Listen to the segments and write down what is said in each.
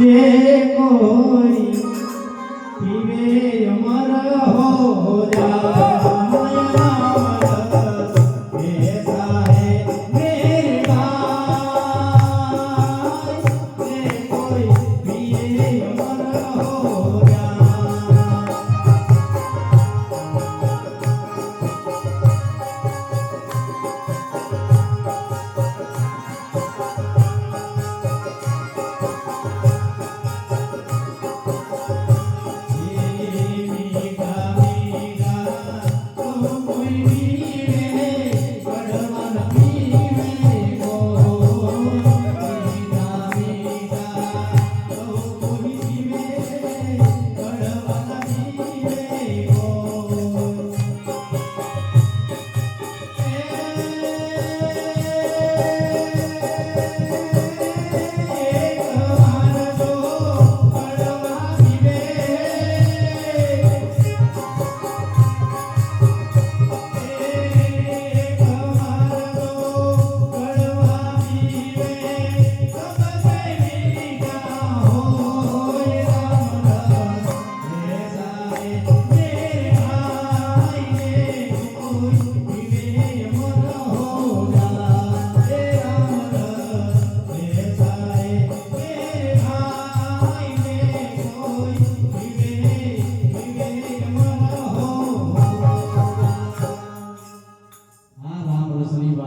જે કોઈ પીવે અમર હો જાય કડવા ન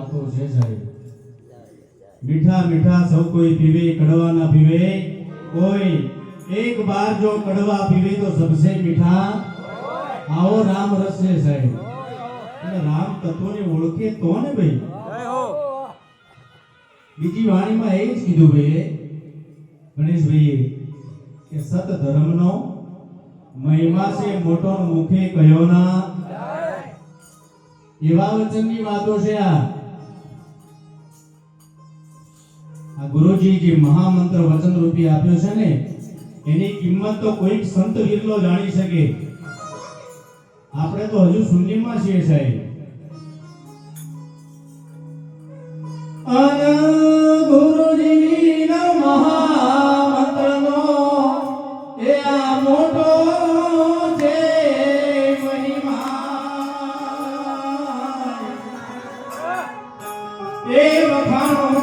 રસની વાતો છે સાહેબ મીઠા મીઠા સૌ કોઈ પીવે, કડવા ના પીવે કોઈ. એક બાર જો કડવા પીવે તો સબસે મીઠા. આવો રામ રસ છે સાહેબ. અને રામ તત્વને ઓળખે તો ને ભાઈ. બીજી વાણીમાં એ જ કીધું ભાઈ, ગણેશભાઈએ, કે સત ધર્મનો મહિમા છે મોટો મુખે કયો ના. એવા વચનની વાતો છે આ. આ ગુરુજી જે મહામંત્ર વચન રૂપી આપ્યો છે ને, એની કિંમત તો કોઈક સંત વિરલો જાણી શકે? આપણે તો હજુ શૂન્યમાં છીએ સાહેબ. અન મહામંત્રનો એ આ મોટો એ વખાણો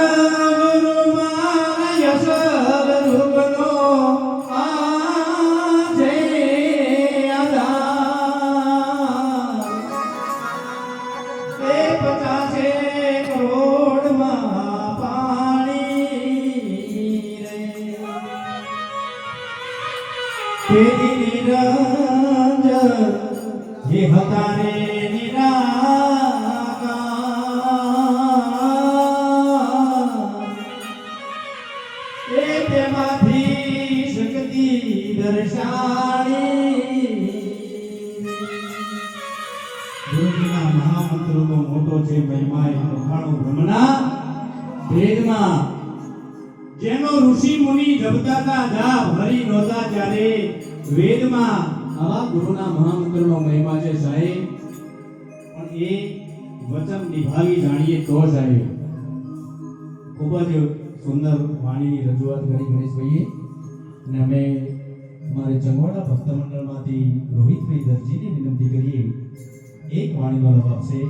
મહામંત્રનો મોટો છે મહિમા એ વખાણો બ્રહ્મના વેદમાં જેનો ઋષિ મુનિ જપતા હતા જાપ હરિ નોતા ત્યારે વેદમાં આવા ગુરુના મહામંત્રનો મહિમા છે સાહેબ. પણ એ વચન નિભાવી જાણીએ તો સાહેબ. ખૂબ જ સુંદર વાણીની રજૂઆત કરી ગણેશભાઈએ. અને અમે અમારે ચંગોડા ભક્ત મંડળમાંથી રોહિતભાઈ દરજીને વિનંતી કરીએ. એક વાણીનો લાભ છે